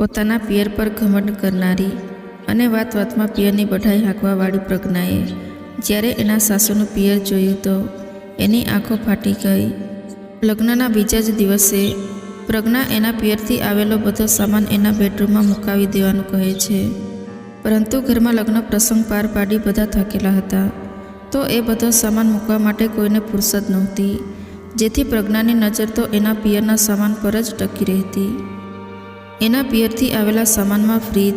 પોતાના પિયર પર ઘમંડ કરનારી અને વાત વાતમાં પિયરની બઢાઈ હાંકવાવાળી પ્રજ્ઞાએ જ્યારે એના સાસુનું પિયર જોયું તો એની આંખો ફાટી ગઈ. લગ્નના બીજા જ દિવસે પ્રજ્ઞા એના પિયરથી આવેલો બધો સામાન એના બેડરૂમમાં મુકાવી દેવાનું કહે છે. પરંતુ ઘરમાં લગ્ન પ્રસંગ પાર પાડી બધા થાકેલા હતા. તો એ બધો સામાન મૂકવા માટે કોઈને ફુરસદ નહોતી. જેથી પ્રજ્ઞાની નજર તો એના પિયરના સામાન પર જ ટકી રહેતી. એના પિયરથી આવેલા સામાનમાં ફ્રીજ,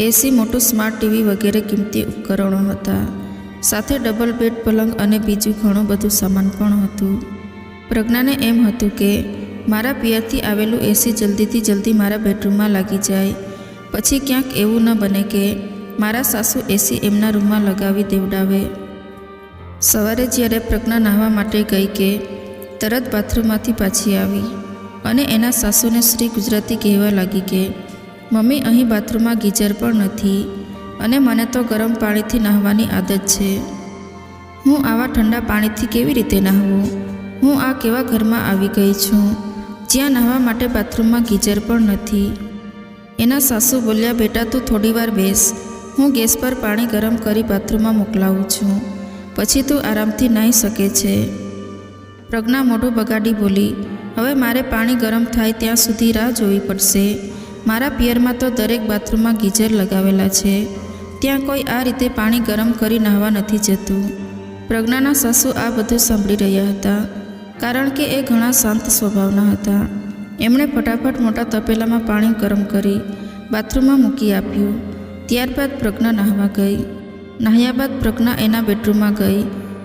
એસી, મોટું સ્માર્ટ ટીવી વગેરે કિંમતી ઉપકરણો હતા. સાથે ડબલ બેડ પલંગ અને બીજું ઘણું બધું સામાન પણ હતું. પ્રજ્ઞાને એમ હતું કે, મારા પિયરથી આવેલું એસી જલ્દીથી જલ્દી મારા બેડરૂમમાં લાગી જાય. પછી ક્યાંક એવું ન બને કે, મારા સાસુ એસી એમના રૂમમાં લગાવી દેવડાવે. સવારે જ્યારે પ્રજ્ઞા નાહવા માટે ગઈ કે, તરત બાથરૂમમાંથી પાછી આવી. અને એના સાસુને શ્રી ગુજરાતી કહેવા લાગી કે, મમ્મી, અહીં બાથરૂમમાં ગીઝર પણ નથી અને મને તો ગરમ પાણીથી નહાવાની આદત છે. હું આવા ઠંડા પાણીથી કેવી રીતે નહાવું? હું આ કેવા ઘરમાં આવી ગઈ છું? જ્યાં નહાવા માટે બાથરૂમમાં ગીઝર પણ નથી. એના સાસુ બોલ્યા, બેટા, તું થોડીવાર બેસ. હું ગેસ પર પાણી ગરમ કરી બાથરૂમમાં મોકલાવું છું. પછી તું આરામથી નાહી શકે છે. પ્રજ્ઞા મોઢું બગાડી બોલી હવે મારે પાણી ગરમ થાય ત્યાં સુધી રાહ જોવી પડશે. મારા પિયરમાં તો દરેક બાથરૂમમાં ગીઝર લગાવેલા છે. ત્યાં કોઈ આ રીતે પાણી ગરમ કરી નાહવા નથી જતું. પ્રજ્ઞાના સાસુ આ બધું સાંભળી રહ્યા હતા, કારણ કે એ ઘણા શાંત સ્વભાવના હતા. એમણે ફટાફટ મોટા તપેલામાં પાણી ગરમ કરી બાથરૂમમાં મૂકી આપ્યું. ત્યારબાદ પ્રજ્ઞા નાહવા ગઈ. નાહ્યા બાદ પ્રજ્ઞા એના બેડરૂમમાં ગઈ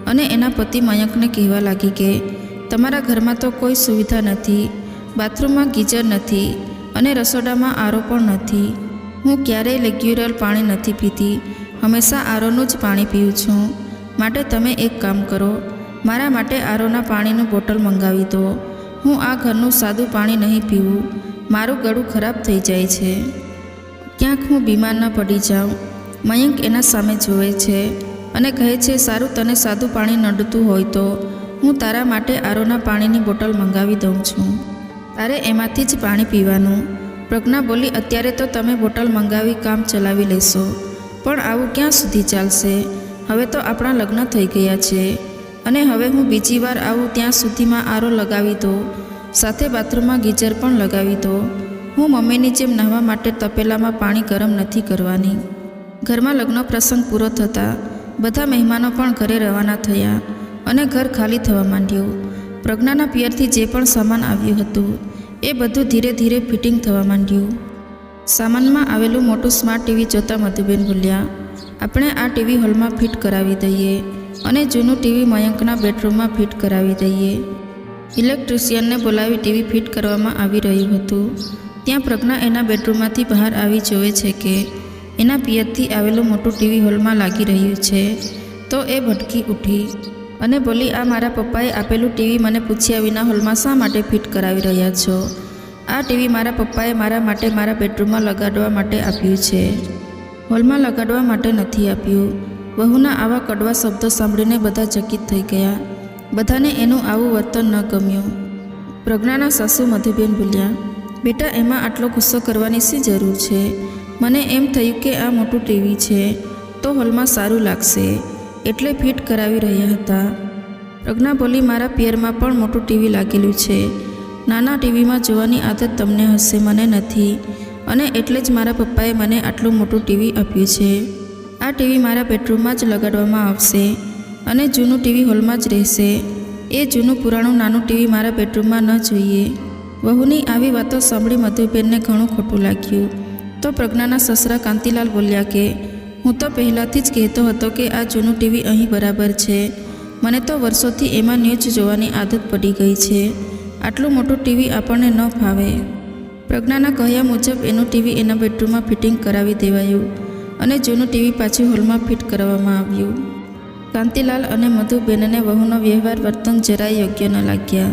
અને એના પતિ મયંકને કહેવા લાગી કે તમારા ઘરમાં તો કોઈ સુવિધા નથી, બાથરૂમમાં ગીઝર નથી અને રસોડામાં આરો પણ નથી. હું ક્યારેય રેગ્યુલર પાણી નથી પીતી, હંમેશા આરોનું જ પાણી પીઉં છું. માટે તમે એક કામ કરો, મારા માટે આરોના પાણીનું બોટલ મંગાવી દો. હું આ ઘરનું સાદું પાણી નહીં પીવું, મારું ગળું ખરાબ થઈ જાય છે. ક્યાંક હું બીમાર ન પડી જાઉં, મયંક એના સામે જુએ છે અને કહે છે, સારું તને સાદું પાણી નડતું હોય તો હું તારા માટે આરોના પાણીની બોટલ મંગાવી દઉં છું. તારે એમાંથી જ પાણી પીવાનું. પ્રજ્ઞા બોલી, અત્યારે તો તમે બોટલ મંગાવી કામ ચલાવી લેશો. પણ આવું ક્યાં સુધી ચાલશે? હવે તો આપણા લગ્ન થઈ ગયા છે. અને હવે હું બીજી વાર આવું ત્યાં સુધીમાં આરો લગાવી દો. સાથે બાથરૂમમાં ગીઝર પણ લગાવી દો. હું મમ્મીની જેમ નહાવા માટે તપેલામાં પાણી ગરમ નથી કરવાની. ઘરમાં લગ્ન પ્રસંગ પૂરો થતાં બધા મહેમાનો પણ ઘરે રવાના થયા. અને ઘર ખાલી થવા માંડ્યું. પ્રજ્ઞાના પિયરથી જે પણ સામાન આવ્યું હતું, એ બધું ધીરે ધીરે ફિટિંગ થવા માંડ્યું. સામાનમાં આવેલું મોટું સ્માર્ટ ટીવી જોતાં મધુબેન બોલ્યા, આપણે આ ટીવી હોલમાં ફિટ કરાવી દઈએ અને જૂનું ટીવી મયંકના બેડરૂમમાં ફિટ કરાવી દઈએ. ઇલેક્ટ્રિશિયનને બોલાવી ટીવી ફિટ કરવામાં આવી રહ્યું હતું. ત્યાં પ્રજ્ઞા એના બેડરૂમમાંથી બહાર આવી જોવે છે કે, એના પિયરથી આવેલું મોટું ટીવી હોલમાં લાગી રહ્યું છે, તો એ ભટકી ઉઠી. અને બોલી, આ મારા પપ્પાએ આપેલું ટીવી મને પૂછ્યા વિના હોલમાં શા માટે ફિટ કરાવી રહ્યા છો? આ ટીવી મારા પપ્પાએ મારા માટે મારા બેડરૂમમાં લગાડવા માટે આપ્યું છે. હોલમાં લગાડવા માટે નથી આપ્યું. વહુના આવા કડવા શબ્દો સાંભળીને બધા ચકિત થઈ ગયા. બધાને એનું આવું વર્તન ન ગમ્યું. પ્રજ્ઞાના સાસુ મધુબેન બોલ્યા, બેટા, એમાં આટલો ગુસ્સો કરવાની શી જરૂર છે? મને એમ થયું કે આ મોટું ટીવી છે, તો હોલમાં સારું લાગશે. એટલે ફિટ કરાવી રહ્યા હતા. પ્રજ્ઞા બોલી મારા પિયરમાં પણ મોટું ટીવી લાગેલું છે. નાના ટીવીમાં જોવાની આદત તમને હશે મને નથી. અને એટલે જ મારા પપ્પાએ મને આટલું મોટું ટીવી આપ્યું છે. આ ટીવી મારા બેડરૂમમાં જ લગાડવામાં આવશે અને જૂનું ટીવી હોલમાં જ રહેશે. એ જૂનું પુરાણું નાનું ટીવી મારા બેડરૂમમાં ન જોઈએ. વહુની આવી વાતો સાંભળી મધુબેનને ઘણું ખોટું લાગ્યું. તો પ્રજ્ઞાના સસરા કાંતિલાલ બોલ્યા કે હું તો પહેલાંથી જ કહેતો હતો કે આ જૂનું ટીવી અહીં બરાબર છે. મને તો વર્ષોથી એમાં ન્યૂઝ જોવાની આદત પડી ગઈ છે. આટલું મોટું ટીવી આપણને ન ફાવે. પ્રજ્ઞાના કહ્યા મુજબ એનું ટીવી એના બેડરૂમમાં ફિટિંગ કરાવી દેવાયું અને જૂનું ટીવી પાછું હોલમાં ફિટ કરવામાં આવ્યું. કાંતિલાલ અને મધુબેનને વહુનો વ્યવહાર વર્તન જરાય યોગ્ય ન લાગ્યા.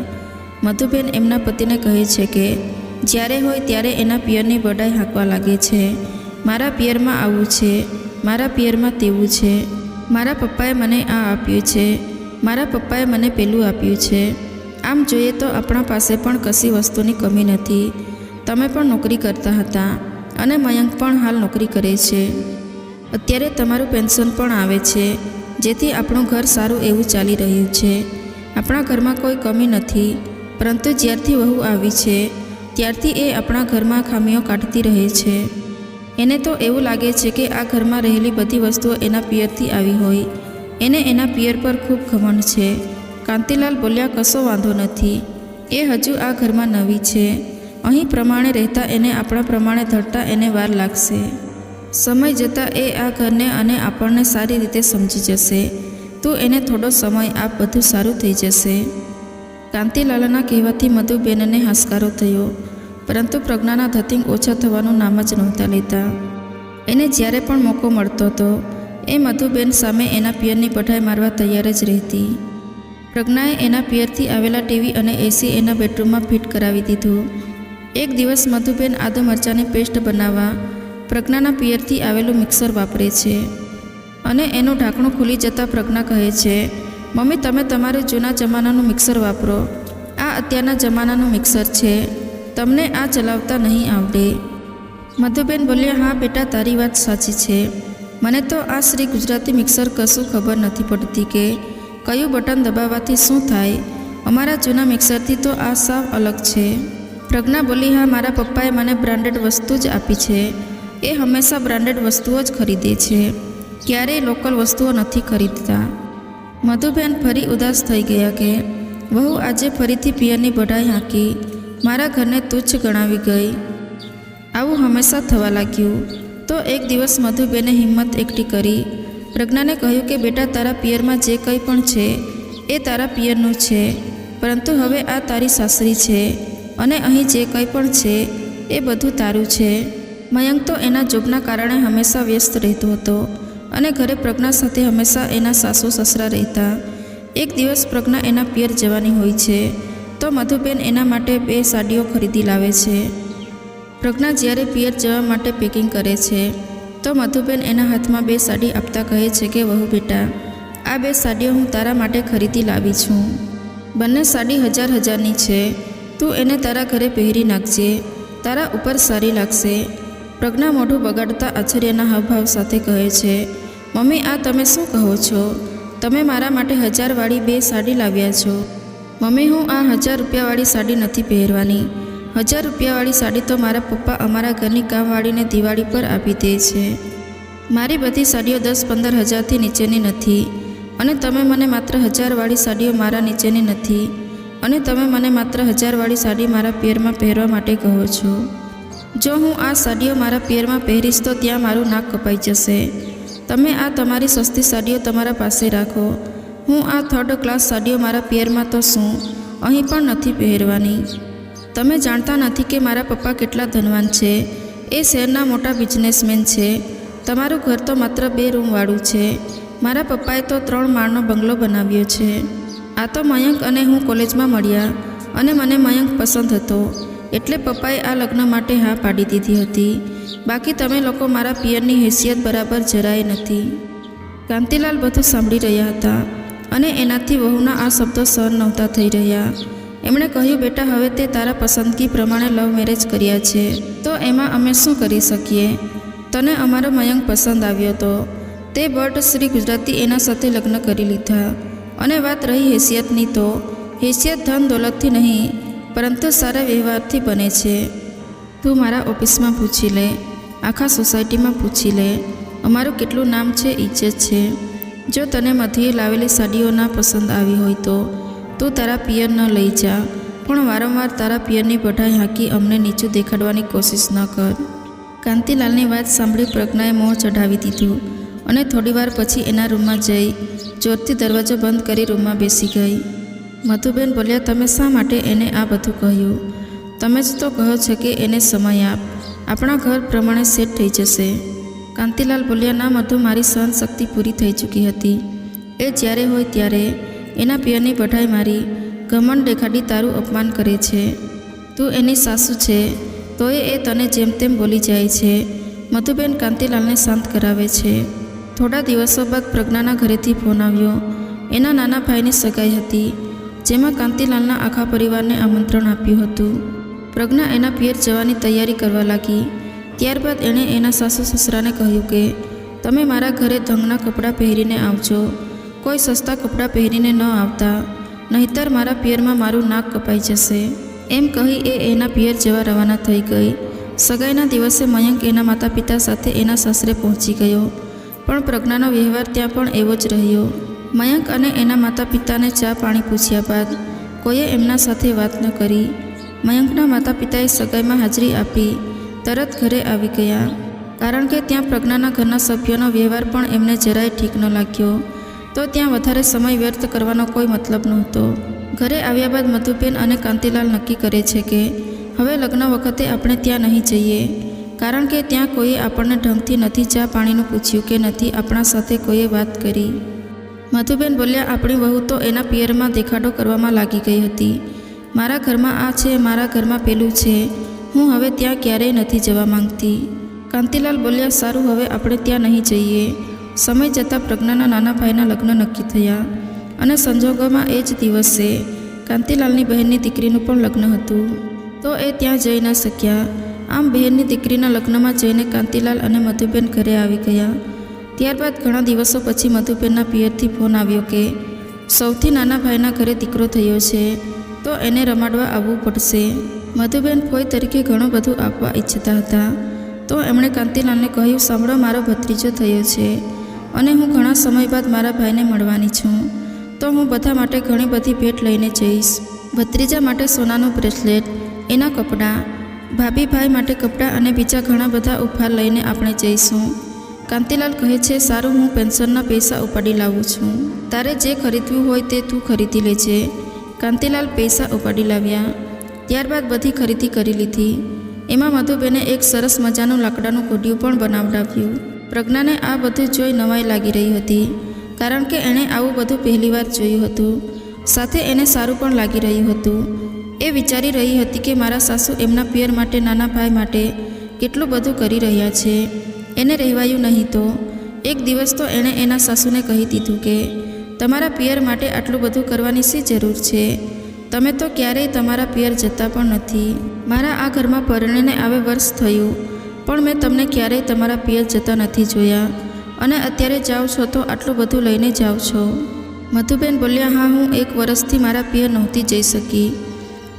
મધુબેન એમના પતિને કહે છે કે, જ્યારે હોય ત્યારે એના પિયરની બડાઈ હાંકવા લાગે છે. મારા પિયરમાં આવું છે. મારા પિયરમાં તેવું છે. મારા પપ્પાએ મને આ આપ્યું છે. મારા પપ્પાએ મને પેલું આપ્યું છે. આમ જોઈએ તો આપણા પાસે પણ કશી વસ્તુની કમી નથી. તમે પણ નોકરી કરતા હતા અને મયંક પણ હાલ નોકરી કરે છે. અત્યારે તમારું પેન્શન પણ આવે છે. જેથી આપણું ઘર સારું એવું ચાલી રહ્યું છે. આપણા ઘરમાં કોઈ કમી નથી. પરંતુ જ્યારથી વહુ આવી છે, ત્યારથી એ આપણા ઘરમાં ખામીઓ કાઢતી રહે છે. એને તો એવું લાગે છે કે આ ઘરમાં રહેલી બધી વસ્તુઓ એના પિયરથી આવી હોય. એને એના પિયર પર ખૂબ ઘમંડ છે. કાંતિલાલ બોલ્યા, કશો વાંધો નથી. એ હજુ આ ઘરમાં નવી છે. અહીં પ્રમાણે રહેતા એને આપણા પ્રમાણે ધરતા એને વાર લાગશે. સમય જતાં એ આ ઘરને અને આપણને સારી રીતે સમજી જશે. તો એને થોડો સમય આપ બધું સારું થઈ જશે. કાંતિલાલના કહેવાથી મધુબેનને હાશકારો થયો. પરંતુ પ્રજ્ઞાના ધતિંગ ઓછા થવાનું નામ જ નહોતા લેતા. એને જ્યારે પણ મોકો મળતો હતો, એ મધુબેન સામે એના પિયરની પઢાઈ મારવા તૈયાર જ રહેતી. પ્રજ્ઞાએ એના પિયરથી આવેલા ટીવી અને એસી એના બેડરૂમમાં ફિટ કરાવી દીધું. એક દિવસ મધુબેન આદુ મરચાંની પેસ્ટ બનાવવા પ્રજ્ઞાના પિયરથી આવેલું મિક્સર વાપરે છે અને એનું ઢાંકણું ખુલી જતાં પ્રજ્ઞા કહે છે, મમ્મી, તમે તમારું જૂના જમાનાનું મિક્સર વાપરો. આ અત્યારના જમાનાનું મિક્સર છે. તમને આ ચલાવતા નહીં આવડે. મધુબેન બોલ્યા, હા બેટા, તારી વાત સાચી છે. મને તો આ શ્રી ગુજરાતી મિક્સર કશું ખબર નથી પડતી કે કયું બટન દબાવવાથી શું થાય. અમારા જૂના મિક્સરથી તો આ સાવ અલગ છે. પ્રજ્ઞા બોલી, હા, મારા પપ્પાએ મને બ્રાન્ડેડ વસ્તુ જ આપી છે. એ હંમેશા બ્રાન્ડેડ વસ્તુઓ જ ખરીદે છે. ક્યારેય લોકલ વસ્તુઓ નથી ખરીદતા. મધુબેન ફરી ઉદાસ થઈ ગયા કે, વહુ, આજે ફરીથી પિયરની બઢાઈ હાંકી. મારા ઘરને તુચ્છ ગણાવી ગઈ. આવું હંમેશા થવા લાગ્યું. તો એક દિવસ મધુબેને હિંમત એકઠી કરી. પ્રજ્ઞાને કહ્યું કે, બેટા, તારા પિયરમાં જે કંઈ પણ છે, એ તારા પિયરનું છે. પરંતુ હવે આ તારી સાસરી છે અને અહીં જે કંઈ પણ છે, એ બધું તારું છે. મયંક તો એના જોબના કારણે હંમેશા વ્યસ્ત રહેતો હતો અને ઘરે પ્રજ્ઞા સાથે હંમેશા એના સાસુ સસરા રહેતા. એક દિવસ પ્રજ્ઞા એના પિયર જવાની હોય છે. તો મધુબેન એના માટે બે સાડીઓ ખરીદી લાવે છે. પ્રજ્ઞા જ્યારે પિયર જવા માટે પેકિંગ કરે છે, તો મધુબેન એના હાથમાં બે સાડી આપતા કહે છે કે, વહુ બેટા, આ બે સાડીઓ હું તારા માટે ખરીદી લાવી છું. બંને સાડી હજાર હજારની છે. તું એને તારા ઘરે પહેરી નાખજે. તારા ઉપર સારી લાગશે. પ્રજ્ઞા મોઢું બગાડતા આશ્ચર્યના હાવભાવ સાથે કહે છે, મમ્મી, આ તમે શું કહો છો? તમે મારા માટે હજારવાળી બે સાડી લાવ્યા છો. મમ્મી, હું આ હજાર રૂપિયાવાળી સાડી નથી પહેરવાની. હજાર રૂપિયાવાળી સાડી તો મારા પપ્પા અમારા ઘરની કામવાળીને દિવાળી પર આપી દે છે. મારી બધી સાડીઓ દસ પંદર હજારથી નીચેની નથી. અને તમે મને માત્ર હજારવાળી સાડીઓ મારા નીચેની નથી. અને તમે મને માત્ર હજારવાળી સાડી મારા પિયરમાં પહેરવા માટે કહો છો. જો હું આ સાડીઓ મારા પિયરમાં પહેરીશ તો ત્યાં મારું નાક કપાઈ જશે. તમે આ તમારી સસ્તી સાડીઓ તમારા પાસે રાખો. હું આ થર્ડ ક્લાસ સાડીઓ મારા પિયરમાં તો શું? અહીં પણ નથી પહેરવાની. તમે જાણતા નથી કે મારા પપ્પા કેટલા ધનવાન છે. એ શહેરના મોટા બિઝનેસમેન છે. તમારું ઘર તો માત્ર બે રૂમવાળું છે. મારા પપ્પાએ તો ત્રણ માળનો બંગલો બનાવ્યો છે. આ તો મયંક અને હું કોલેજમાં મળ્યા અને મને મયંક પસંદ હતો. એટલે પપ્પાએ આ લગ્ન માટે હા પાડી દીધી હતી. બાકી તમે લોકો મારા પિયરની હેસિયત બરાબર જરાય નથી. કાંતિલાલ બધું સાંભળી રહ્યા હતા. અને એનાથી વહુના આ શબ્દો સહન નહોતા થઈ રહ્યા. એમણે કહ્યું, બેટા, હવે તે તારા પસંદગી પ્રમાણે લવ મેરેજ કર્યા છે. તો એમાં અમે શું કરી શકીએ? તને અમારો મયંક પસંદ આવ્યો હતો તે બટ શ્રી ગુજરાતી એના સાથે લગ્ન કરી લીધા. અને વાત રહી હેસિયતની તો. હેસિયત ધન દોલતથી નહીં, પરંતુ સારા વ્યવહારથી બને છે. તું મારા ઓફિસમાં પૂછી લે, આખા સોસાયટીમાં પૂછી લે, અમારું કેટલું નામ છે ઇજ્જત છે. જો તને મધ્યે લાવેલી સાડીઓ ના પસંદ આવી હોય તો, તું તારા પિયર ન લઈ જા. પણ વારંવાર તારા પિયરની બઢાઈ હાંકી અમને નીચું દેખાડવાની કોશિશ ન કર. કાંતિલાલની વાત સાંભળી પ્રજ્ઞાએ મોં ચઢાવી દીધું અને થોડીવાર પછી એના રૂમમાં જઈ, જોરથી દરવાજો બંધ કરી રૂમમાં બેસી ગઈ. મધુબેન બોલ્યા, તમે શા માટે એને આ બધું કહ્યું? તમે જ તો કહો છો કે એને સમય આપ. આપણા ઘર પ્રમાણે સેટ થઈ જશે. કાંતિલાલ બોલ્યા, ના મધુ, મારી સહન શક્તિ પૂરી થઈ ચૂકી હતી. એ જ્યારે હોય ત્યારે એના પિયરની બઢાઈ મારી ઘમંડ દેખાડી તારું અપમાન કરે છે. તું એની સાસુ છે, તોય એ તને જેમ તેમ બોલી જાય છે. મધુબેન કાંતિલાલને શાંત કરાવે છે. થોડા દિવસો બાદ પ્રજ્ઞાના ઘરેથી ફોન આવ્યો. એના નાના ભાઈની સગાઈ હતી, જેમાં કાંતિલાલના આખા પરિવારને આમંત્રણ આપ્યું હતું. પ્રજ્ઞા એના પિયર જવાની તૈયારી કરવા લાગી. ત્યારબાદ એણે એના સાસુ સસરાને કહ્યું કે, તમે મારા ઘરે ધંગના કપડાં પહેરીને આવજો. કોઈ સસ્તા કપડાં પહેરીને ન આવતા. નહીતર મારા પિયરમાં મારું નાક કપાઈ જશે. એમ કહી એ એના પિયર જવા રવાના થઈ ગઈ. સગાઈના દિવસે મયંક એના માતા પિતા સાથે એના સાસરે પહોંચી ગયો. પણ પ્રજ્ઞાનો વ્યવહાર ત્યાં પણ એવો જ રહ્યો. મયંક અને એના માતા પિતાને ચા પાણી પૂછ્યા બાદ કોઈએ એમના સાથે વાત ન કરી. મયંકના માતા પિતાએ સગાઈમાં હાજરી આપી. તરત ઘરે આવી ગયા. કારણ કે ત્યાં પ્રજ્ઞાના ઘરના સભ્યોનો વ્યવહાર પણ એમને જરાય ઠીક ન લાગ્યો. તો ત્યાં વધારે સમય વ્યર્થ કરવાનો કોઈ મતલબ નહોતો. ઘરે આવ્યા બાદ મધુબેન અને કાંતિલાલ નક્કી કરે છે કે, હવે લગ્ન વખતે આપણે ત્યાં નહીં જઈએ. કારણ કે ત્યાં કોઈએ આપણને ઢંગથી નથી ચા પાણીનું પૂછ્યું કે નથી આપણા સાથે કોઈએ વાત કરી. મધુબેન બોલ્યા, આપણી વહુ તો એના પિયરમાં દેખાડો કરવામાં લાગી ગઈ હતી. મારા ઘરમાં આ છે, મારા ઘરમાં પેલું છે. હું હવે ત્યાં ક્યારેય નથી જવા માંગતી. કાંતિલાલ બોલ્યા, સારું, હવે આપણે ત્યાં નહીં જઈએ. સમય જતાં પ્રજ્ઞાના નાના ભાઈના લગ્ન નક્કી થયા અને સંજોગોમાં એ જ દિવસે કાંતિલાલની બહેનની દીકરીનું પણ લગ્ન હતું. તો એ ત્યાં જઈ ન શક્યા. આમ બહેનની દીકરીના લગ્નમાં જઈને કાંતિલાલ અને મધુબેન ઘરે આવી ગયા. ત્યારબાદ ઘણા દિવસો પછી મધુબેનના પિયરથી ફોન આવ્યો કે, સૌથી નાના ભાઈના ઘરે દીકરો થયો છે, તો એને રમાડવા આવવું પડશે. મધુબેન ફોઈ તરીકે ઘણું બધું આપવા ઈચ્છતા હતા. તો એમણે કાંતિલાલને કહ્યું, સાંભળો, મારો ભત્રીજો થયો છે અને હું ઘણા સમય બાદ મારા ભાઈને મળવાની છું. તો હું બધા માટે ઘણી બધી ભેટ લઈને જઈશ. ભત્રીજા માટે સોનાનું બ્રેસલેટ, એના કપડાં ભાભી ભાઈ માટે કપડાં અને બીજા ઘણા બધા ઉપહાર લઈને આપણે જઈશું. કાંતિલાલ કહે છે, સારું, હું પેન્શનના પૈસા ઉપાડી લાવું છું. તારે જે ખરીદવું હોય તે તું ખરીદી લેજે. કાંતિલાલ પૈસા ઉપાડી લાવ્યા. ત્યારબાદ બધી ખરીદી કરી લીધી. એમાં મધુબેને એક સરસ મજાનું લાકડાનું કોડિયું પણ બનાવડાવ્યું. પ્રજ્ઞાને આ બધું જોઈ નવાઈ લાગી રહી હતી, કારણ કે એણે આવું બધું પહેલીવાર જોયું હતું. સાથે એને સારું પણ લાગી રહ્યું હતું. એ વિચારી રહી હતી કે મારા સાસુ એમના પિયર માટે, નાના ભાઈ માટે કેટલું બધું કરી રહ્યા છે. એને રહેવાયું નહીં તો. એક દિવસ તો એણે એના સાસુને કહી દીધું કે, તમારા પિયર માટે આટલું બધું કરવાની શી જરૂર છે? તમે તો ક્યારેય તમારા પિયર જતા પણ નથી. મારા આ ઘરમાં પરણીને આવે વર્ષ થયું, પણ મેં તમને ક્યારેય તમારા પિયર જતા નથી જોયા. અને અત્યારે જાઓ છો તો આટલું બધું લઈને જાઓ છો. મધુબેન બોલ્યા, હા, હું એક વર્ષથી મારા પિયર નહોતી જઈ શકી.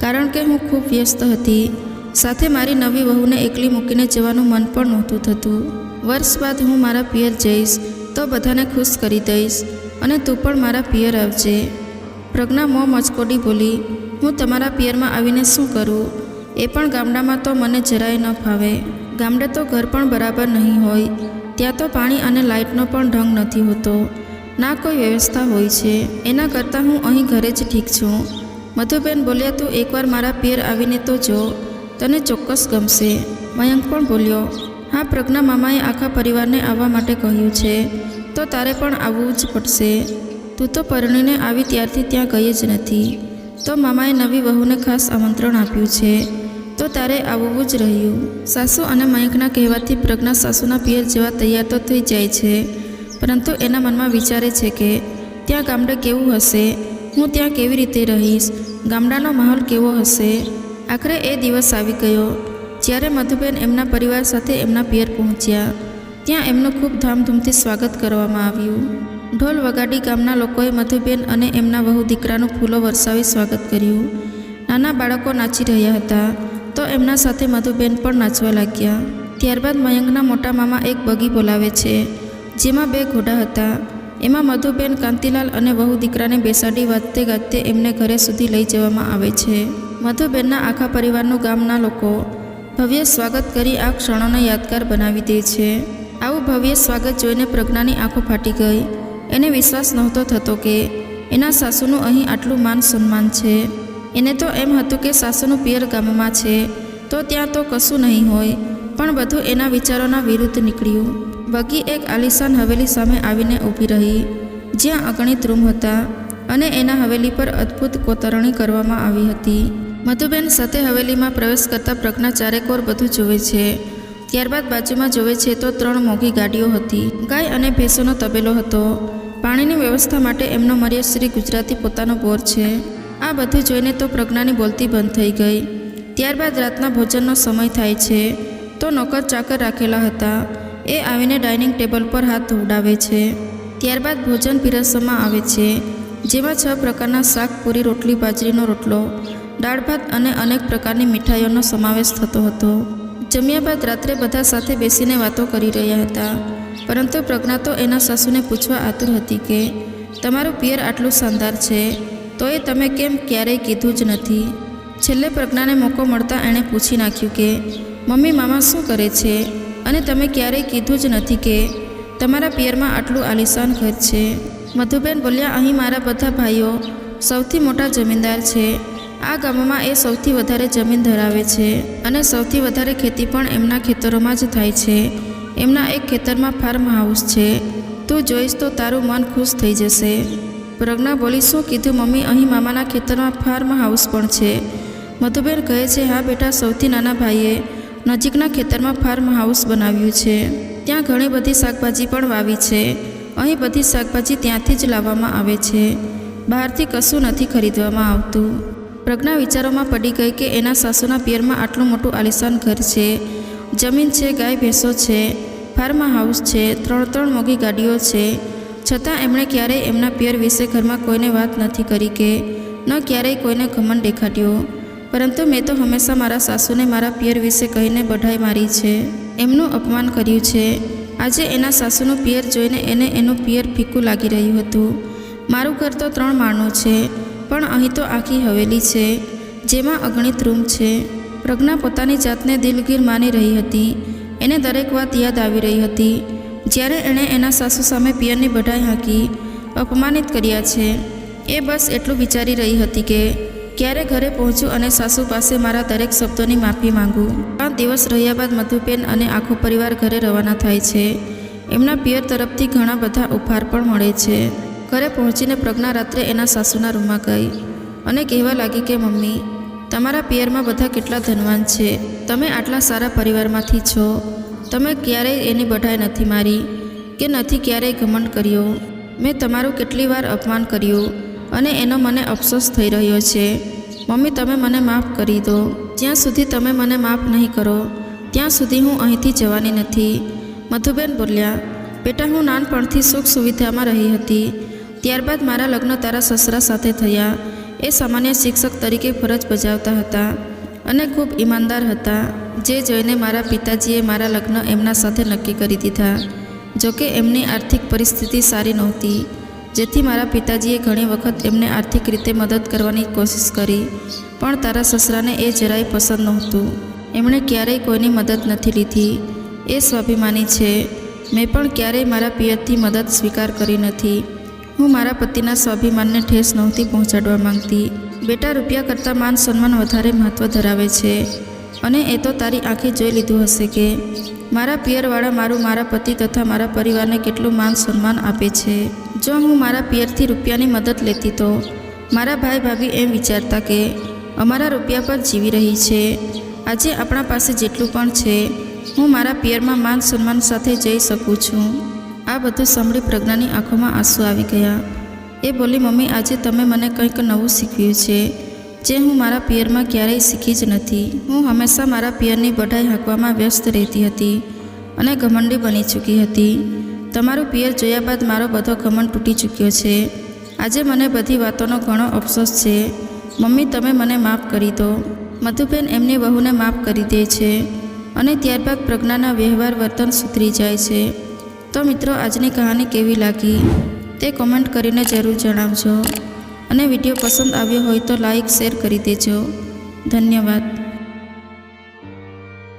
કારણ કે હું ખૂબ વ્યસ્ત હતી. સાથે મારી નવી વહુને એકલી મૂકીને જવાનું મન પણ નહોતું થતું. વર્ષ બાદ હું મારા પિયર જઈશ, તો બધાને ખુશ કરી દઈશ, અને તું પણ મારા પિયર આવજે. પ્રજ્ઞા મોં મચકોડી બોલી, હું તમારા પિયરમાં આવીને શું કરું? એ પણ ગામડામાં તો મને જરાય ન ફાવે. ગામડે તો ઘર પણ બરાબર નહીં હોય. ત્યાં તો પાણી અને લાઇટનો પણ ઢંગ નથી હોતો. ના કોઈ વ્યવસ્થા હોય છે. એના કરતાં હું અહીં ઘરે જ ઠીક છું. મધુબેન બોલ્યા, તું એકવાર મારા પિયર આવીને તો જો. તને ચોક્કસ ગમશે. મયંક પણ બોલ્યો, હા, પ્રજ્ઞા મામાએ આખા પરિવારને આવવા માટે કહ્યું છે. તો તારે પણ આવવું જ પડશે. તું તો પરણીને આવી ત્યારથી ત્યાં ગઈ જ નથી. તો મામાએ નવી વહુને ખાસ આમંત્રણ આપ્યું છે. તો તારે આવવું જ રહ્યું. સાસુ અને મયંકના કહેવાથી પ્રજ્ઞા સાસુના પિયર જેવા તૈયાર તો થઈ જાય છે. પરંતુ એના મનમાં વિચારે છે કે, ત્યાં ગામડે કેવું હશે? હું ત્યાં કેવી રીતે રહીશ? ગામડાનો માહોલ કેવો હશે? આખરે એ દિવસ આવી ગયો. જ્યારે મધુબેન એમના પરિવાર સાથે એમના પિયર પહોંચ્યા. ત્યાં એમનું ખૂબ ધામધૂમથી સ્વાગત કરવામાં આવ્યું. ઢોલ વગાડી ગામના લોકોએ મધુબેન અને એમના વહુ દીકરાનું ફૂલો વરસાવી સ્વાગત કર્યું. નાના બાળકો નાચી રહ્યા હતા, તો એમના સાથે મધુબેન પણ નાચવા લાગ્યા. ત્યારબાદ મયંકના મોટા મામા એક બગી બોલાવે છે, જેમાં બે ઘોડા હતા. એમાં મધુબેન, કાંતિલાલ અને વહુ દીકરાને બેસાડી વાજતે ગાજતે એમને ઘરે સુધી લઈ જવામાં આવે છે. મધુબેનના આખા પરિવારનું ગામના લોકો ભવ્ય સ્વાગત કરી આ ક્ષણોને યાદગાર બનાવી દે છે. આવું ભવ્ય સ્વાગત જોઈને પ્રજ્ઞાની આંખો ફાટી ગઈ. એને વિશ્વાસ નહોતો થતો કે એના સાસુનું અહીં આટલું માન સન્માન છે. એને તો એમ હતું કે સાસુનું પિયર ગામમાં છે, તો ત્યાં તો કશું નહીં હોય, પણ બધું એના વિચારોના વિરુદ્ધ નીકળ્યું. બગી એક આલિશાન હવેલી સામે આવીને ઊભી રહી. જ્યાં અગણિત રૂમ હતા અને એના હવેલી પર અદ્ભુત કોતરણી કરવામાં આવી હતી. મધુબેન સાથે હવેલીમાં પ્રવેશ કરતા પ્રજ્ઞા ચારેકોર બધું જોવે છે. ત્યારબાદ બાજુમાં જોવે છે તો ત્રણ મોંઘી ગાડીઓ હતી. ગાય અને ભેંસોનો તબેલો હતો. પાણીની વ્યવસ્થા માટે એમનો મર્યાશ્રી ગુજરાતી પોતાનો બોર છે. આ બધું જોઈને તો પ્રજ્ઞાની બોલતી બંધ થઈ ગઈ. ત્યારબાદ રાતના ભોજનનો સમય થાય છે. તો નોકર ચાકર રાખેલા હતા. એ આવીને ડાઇનિંગ ટેબલ પર હાથ ધોવડાવે છે. ત્યારબાદ ભોજન પીરસવામાં આવે છે. જેમાં છ પ્રકારના શાક, પૂરી, રોટલી, બાજરીનો રોટલો, દાળ ભાત અને અનેક પ્રકારની મીઠાઈઓનો સમાવેશ થતો હતો. જમ્યા બાદ રાત્રે બધા સાથે બેસીને વાતો કરી રહ્યા હતા. પરંતુ પ્રજ્ઞા તો એના સાસુને પૂછવા આતુર હતી કે, તમારું પિયર આટલું શાનદાર છે તો એ તમે કેમ ક્યારેય કીધું જ નથી? છેલ્લે પ્રજ્ઞાને મોકો મળતા એણે પૂછી નાખ્યું કે, મમ્મી, મામા શું કરે છે? અને તમે ક્યારેય કીધું જ નથી કે, તમારા પિયરમાં આટલું આલિશાન ઘર છે? મધુબેન બોલ્યા, અહીં મારા બધા ભાઈઓ સૌથી મોટા જમીનદાર છે. આ ગામમાં એ સૌથી વધારે જમીન ધરાવે છે અને સૌથી વધારે ખેતી પણ એમના ખેતરોમાં જ થાય છે. એમના એક ખેતરમાં ફાર્મ હાઉસ છે. તું જોઈશ તો તારું મન ખુશ થઈ જશે. પ્રજ્ઞા બોલી, શું કીધું મમ્મી? અહીં મામાના ખેતરમાં ફાર્મ હાઉસ પણ છે. મધુબેન કહે છે, હા બેટા, સૌથી નાના ભાઈએ નજીકના ખેતરમાં ફાર્મ હાઉસ બનાવ્યું છે. ત્યાં ઘણી બધી શાકભાજી પણ વાવી છે. અહીં બધી શાકભાજી ત્યાંથી જ લાવવામાં આવે છે. બહારથી કશું નથી ખરીદવામાં આવતું. પ્રજ્ઞા વિચારોમાં પડી ગઈ કે એના સાસુના પિયરમાં આટલું મોટું આલિશાન ઘર છે. જમીન છે, ગાય, ભેંસો છે. ફાર્મ હાઉસ છે ત્રણ ત્રણ મોંઘી ગાડીઓ છે. છતાં એમણે ક્યારેય એમના પિયર વિશે ઘરમાં કોઈને વાત નથી કરી કે ન ક્યારેય કોઈને ઘમંડ દેખાડ્યો. પરંતુ મેં તો હંમેશા મારા સાસુને મારા પિયર વિશે કહીને બઢાઈ મારી છે. એમનું અપમાન કર્યું છે. આજે એના સાસુનું પિયર જોઈને એને એનું પિયર ફીકું લાગી રહ્યું હતું. મારું ઘર તો ત્રણ માળનું છે, પણ અહીં તો આખી હવેલી છે, જેમાં અગણિત રૂમ છે. પ્રજ્ઞા પોતાની જાતને દિલગીર માની રહી હતી. એને દરેક વાત યાદ આવી રહી હતી. જ્યારે એણે એના સાસુ સામે પિયરની બઢાઈ હાંકી, અપમાનિત કર્યા છે, એ બસ એટલું વિચારી રહી હતી કે, ક્યારે ઘરે પહોંચું અને સાસુ પાસે મારા દરેક શબ્દોની માફી માંગું? પાંચ દિવસ રહ્યા બાદ મધુબેન અને આખો પરિવાર ઘરે રવાના થાય છે. એમના પિયર તરફથી ઘણા બધા ઉપહાર પણ મળે છે. ઘરે પહોંચીને પ્રજ્ઞા રાત્રે એના સાસુના રૂમમાં ગઈ અને કહેવા લાગી કે, મમ્મી તમારા પિયરમાં બધા કેટલા ધનવાન છે? તમે આટલા સારા પરિવારમાંથી છો. તમે ક્યારેય એની બઢાઈ નથી મારી કે નથી ક્યારેય ઘમંડ કર્યો. મેં તમારું કેટલી વાર અપમાન કર્યું અને એનો મને અફસોસ થઈ રહ્યો છે. મમ્મી, તમે મને માફ કરી દો. જ્યાં સુધી તમે મને માફ નહીં કરો, ત્યાં સુધી હું અહીંથી જવાની નથી. મધુબેન બોલ્યા, બેટા, હું નાનપણથી સુખ સુવિધામાં રહી હતી. ત્યારબાદ મારા લગ્ન તારા સસરા સાથે થયા. એ સામાન્ય શિક્ષક તરીકે ફરજ બજાવતા હતા અને ખૂબ ઈમાનદાર હતા, જે જોઈને મારા પિતાજીએ મારા લગ્ન એમના સાથે નક્કી કરી દીધા. જોકે એમની આર્થિક પરિસ્થિતિ સારી નહોતી, જેથી મારા પિતાજીએ ઘણી વખત એમને આર્થિક રીતે મદદ કરવાની કોશિશ કરી, પણ તારા સસરાને એ જરાય પસંદ નહોતું. એમણે ક્યારેય કોઈની મદદ નથી લીધી. એ સ્વાભિમાની છે. મેં પણ ક્યારેય મારા પિયરથી મદદ સ્વીકાર કરી નથી. હું મારા પતિના સ્વાભિમાનને ઠેસ નહોતી પહોંચાડવા માંગતી. બેટા, રૂપિયા કરતાં માન સન્માન વધારે મહત્ત્વ ધરાવે છે. અને એ તો તારી આંખે જોઈ લીધું હશે કે મારા પિયરવાળા મારું મારા પતિ તથા મારા પરિવારને કેટલું માન સન્માન આપે છે. જો હું મારા પિયરથી રૂપિયાની મદદ લેતી તો મારા ભાઈ ભાભી એમ વિચારતા કે અમારા રૂપિયા પર જીવી રહી છે. આજે આપણા પાસે જેટલું પણ છે, હું મારા પિયરમાં માન સન્માન સાથે જઈ શકું છું. આ બધું સાંભળી પ્રજ્ઞાની આંખોમાં આંસુ આવી ગયા. એ બોલી, મમ્મી, આજે તમે મને કંઈક નવું શીખવ્યું છે, જે હું મારા પિયરમાં ક્યારેય શીખી જ નથી. હું હંમેશા મારા પિયરની બઢાઈ હાંકવામાં વ્યસ્ત રહેતી હતી અને ઘમંડી બની ચૂકી હતી. તમારું પિયર જોયા બાદ મારો બધો ઘમંડ તૂટી ચૂક્યો છે. આજે મને બધી વાતોનો ઘણો અફસોસ છે. મમ્મી, તમે મને માફ કરી દો. મધુબેન એમની વહુને માફ કરી દે છે અને ત્યારબાદ પ્રજ્ઞાના વ્યવહાર વર્તન સુધરી જાય છે. તો મિત્રો, આજની કહાની કેવી લાગી તે કોમેન્ટ કરીને જરૂર જણાવજો. અને વીડિયો પસંદ આવ્યો હોય તો લાઈક શેર કરી દેજો. ધન્યવાદ.